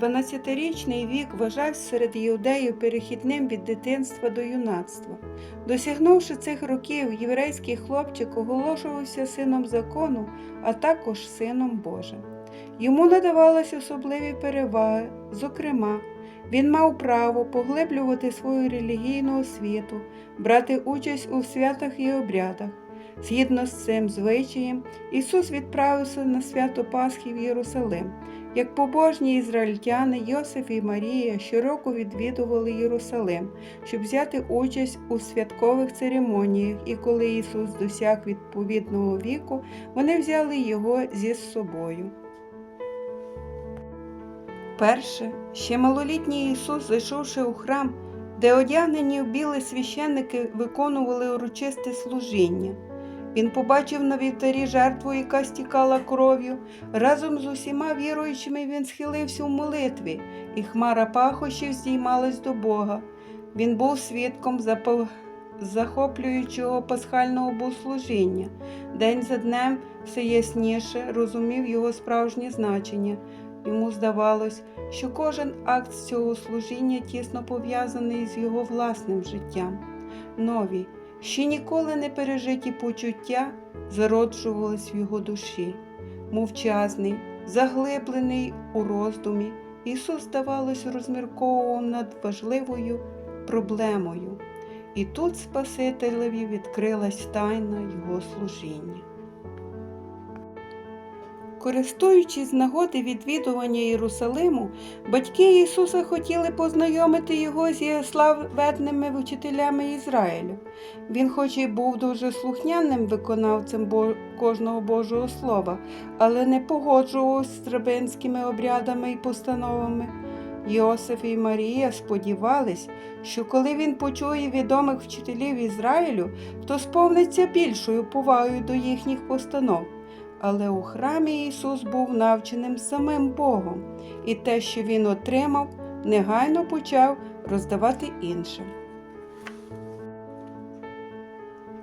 12-річний вік вважався серед іудеїв перехідним від дитинства до юнацтва. Досягнувши цих років, єврейський хлопчик оголошувався сином закону, а також сином Божим. Йому надавалися особливі переваги, зокрема, він мав право поглиблювати свою релігійну освіту, брати участь у святах і обрядах. Згідно з цим звичаєм, Ісус відправився на свято Пасхи в Єрусалим. Як побожні ізраїльтяни, Йосиф і Марія щороку відвідували Єрусалим, щоб взяти участь у святкових церемоніях, і коли Ісус досяг відповідного віку, вони взяли його зі собою. Перше, ще малолітній Ісус, зайшовши у храм, де одягнені в біле священники виконували урочисте служіння. Він побачив на вівтарі жертву, яка стікала кров'ю. Разом з усіма віруючими він схилився у молитві, і хмара пахощів здіймалась до Бога. Він був свідком захоплюючого пасхального богослужіння. День за днем все ясніше розумів його справжнє значення. Йому здавалось, що кожен акт цього служіння тісно пов'язаний з його власним життям. Нові, ще ніколи не пережиті почуття зароджувались в його душі. Мовчазний, заглиблений у роздумі, Ісус, здавалось, розмірковував над важливою проблемою. І тут Спасителеві відкрилась тайна Його служіння. Користуючись нагоди відвідування Єрусалиму, батьки Ісуса хотіли познайомити його з його славетними вчителями Ізраїлю. Він, хоч і був дуже слухняним виконавцем кожного Божого Слова, але не погоджувався з рабинськими обрядами і постановами. Йосиф і Марія сподівались, що коли він почує відомих вчителів Ізраїлю, то сповниться більшою повагою до їхніх постанов. Але у храмі Ісус був навченим самим Богом, і те, що Він отримав, негайно почав роздавати іншим.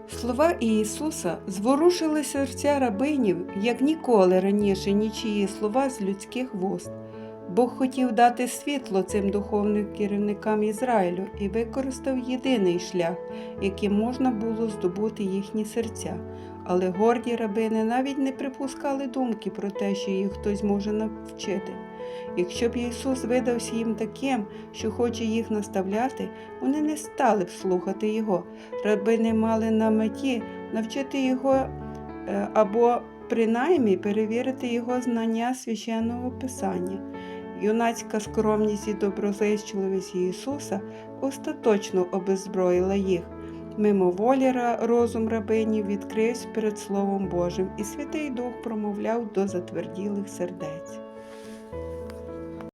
Слова Ісуса зворушили серця рабинів, як ніколи раніше нічиї слова з людських вуст. Бог хотів дати світло цим духовним керівникам Ізраїлю і використав єдиний шлях, яким можна було здобути їхні серця. Але горді рабини навіть не припускали думки про те, що їх хтось може навчити. Якщо б Ісус видався їм таким, що хоче їх наставляти, вони не стали б слухати Його. Рабини мали на меті навчити Його е, або принаймні перевірити Його знання священного Писання. Юнацька скромність і доброзичливість Ісуса остаточно обезброїла їх. Мимоволі розум рабинів відкрився перед Словом Божим, і Святий Дух промовляв до затверділих сердець.